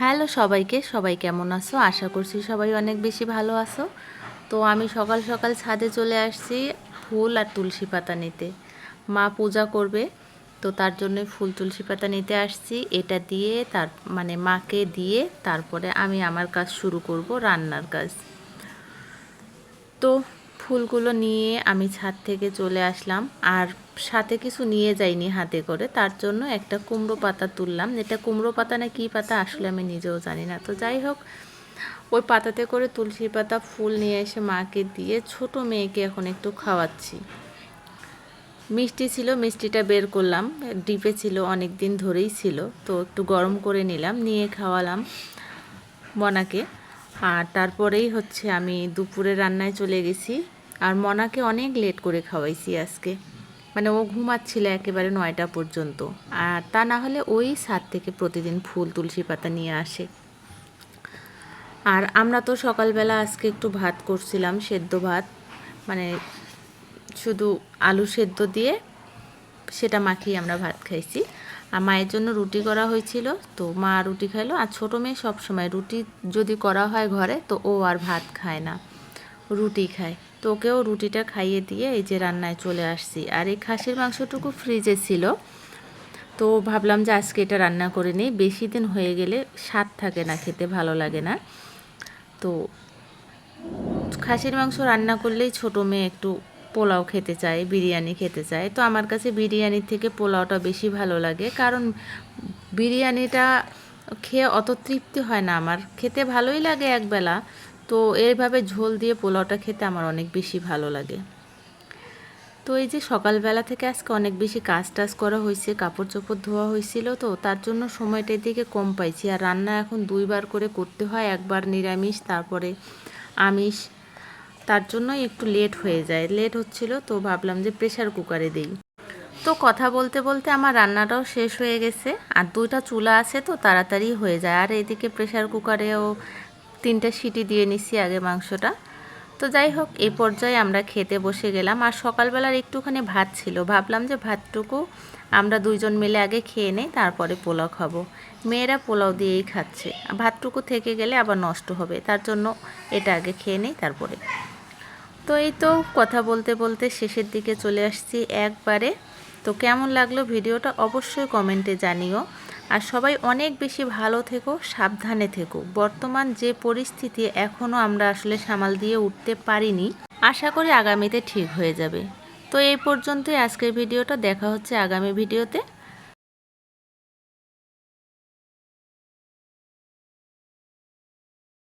Hello সবাইকে, সবাই কেমন আছো? আশা করছি সবাই অনেক বেশি ভালো আছো। তো আমি সকাল সকাল ছাদে চলে আসছি ফুল আর তুলসী পাতা নিতে। মা পূজা করবে, তো তার জন্য ফুল তুলসী পাতা নিতে আসছি। এটা দিয়ে তার মানে মাকে দিয়ে তারপরে আমি আমার কাজ শুরু করব, রান্নার কাজ। তো ফুলগুলো নিয়ে আমি ছাদ থেকে চলে আসলাম। আর সাথে কিছু নিয়ে যাইনি হাতে করে। তার জন্য একটা কুমড়ো পাতা তুললাম। এটা কুমড়ো পাতা না কী পাতা আসলে আমি নিজেও জানি না। তো যাই হোক, ওই পাতাতে করে তুলসী পাতা ফুল নিয়ে এসে মাকে দিয়ে ছোট মেয়েকে এখন একটু খাওয়াচ্ছি। মিষ্টি ছিল, মিষ্টিটা বের করলাম। ডিপে ছিল অনেক দিন ধরেই ছিল। তো একটু গরম করে নিলাম, নিয়ে খাওয়ালাম মনাকে। আর তারপরেই হচ্ছে আমি দুপুরে রান্নায় চলে গেছি। আর মনাকে অনেক লেট করে খাওয়াইছি আজকে। মানে ও ঘুমাচ্ছিল একেবারে নয়টা পর্যন্ত। আর তা না হলে ওই সাত থেকে প্রতিদিন ফুল, তুলসী পাতা নিয়ে আসে। আর আমরা তো সকালবেলা আজকে একটু ভাত করছিলাম, সেদ্ধ ভাত। মানে শুধু আলু সেদ্ধ দিয়ে সেটা মাখিয়ে আমরা ভাত খাইছি। আর মায়ের জন্য রুটি করা হয়েছিল। তো মা রুটি খাইলো। আর ছোটো মেয়ে সবসময় রুটি যদি করা হয় ঘরে, তো ও আর ভাত খায় না। রুটি খায়। তো ওকেও রুটিটা খাইয়ে দিয়ে এই যে রান্নায় চলে আসছি। আর এই খাসির মাংসটুকু ফ্রিজে ছিল। তো ভাবলাম যে আজকে এটা রান্না করে নিই। বেশি দিন হয়ে গেলে স্বাদ থাকে না, খেতে ভালো লাগে না। তো খাসির মাংস রান্না করলেই ছোটো মেয়ে একটু পোলাও খেতে চায়, বিরিয়ানি খেতে চায়। তো আমার কাছে বিরিয়ানির থেকে পোলাওটা বেশি ভালো লাগে। কারণ বিরিয়ানিটা খেয়ে অত তৃপ্তি হয় না আমার। খেতে ভালোই লাগে একবেলা। তো এইভাবে ঝোল দিয়ে পোলাওটা খেতে আমার অনেক বেশি ভালো লাগে। তো এই যে সকালবেলা থেকে আজকে অনেক বেশি কাজ টাজ করা হয়েছে কাপড় চোপড় ধোয়া হয়েছিল তো, তার জন্য সময়টার দিকে কম পাইছি। আর রান্না এখন দুইবার করে করতে হয়, একবার নিরামিষ, তারপরে আমিষ তার জন্যই একটু লেট হয়ে যায়। লেট হচ্ছিল তো ভাবলাম যে প্রেশার কুকারে দিই। তো কথা বলতে বলতে আমার রান্নাটাও শেষ হয়ে গেছে। আর দুইটা চুলা আছে তো তাড়াতাড়ি হয়ে যায়। আর এদিকে প্রেশার কুকারেও তিনটা সিটি দিয়ে নিচ্ছি আগে মাংসটা। তো যাই হোক এই পর্যায়ে আমরা খেতে বসে গেলাম। আর সকালবেলার একটুখানি ভাত ছিল। ভাবলাম যে ভাতটুকু আমরা দুইজন মিলে আগে খেয়ে নেই, তারপরে পোলাও খাব। মেয়েরা পোলাও দিয়েই খাচ্ছে। ভাতটুকু থেকে গেলে আবার নষ্ট হবে। তার জন্য এটা আগে খেয়ে নেই, তারপরে। তো এই তো কথা বলতে বলতে শেষের দিকে চলে আসছি একবারে। তো কেমন লাগল ভিডিওটা অবশ্যই কমেন্টে জানিও। আর সবাই অনেক বেশি ভালো থেকো, সাবধানে থেকো। বর্তমান যে পরিস্থিতি এখনও আমরা আসলে সামাল দিয়ে উঠতে পারিনি, আশা করি আগামীতে ঠিক হয়ে যাবে। তো এই পর্যন্তই আজকের ভিডিওটা। দেখা হচ্ছে আগামী ভিডিওতে।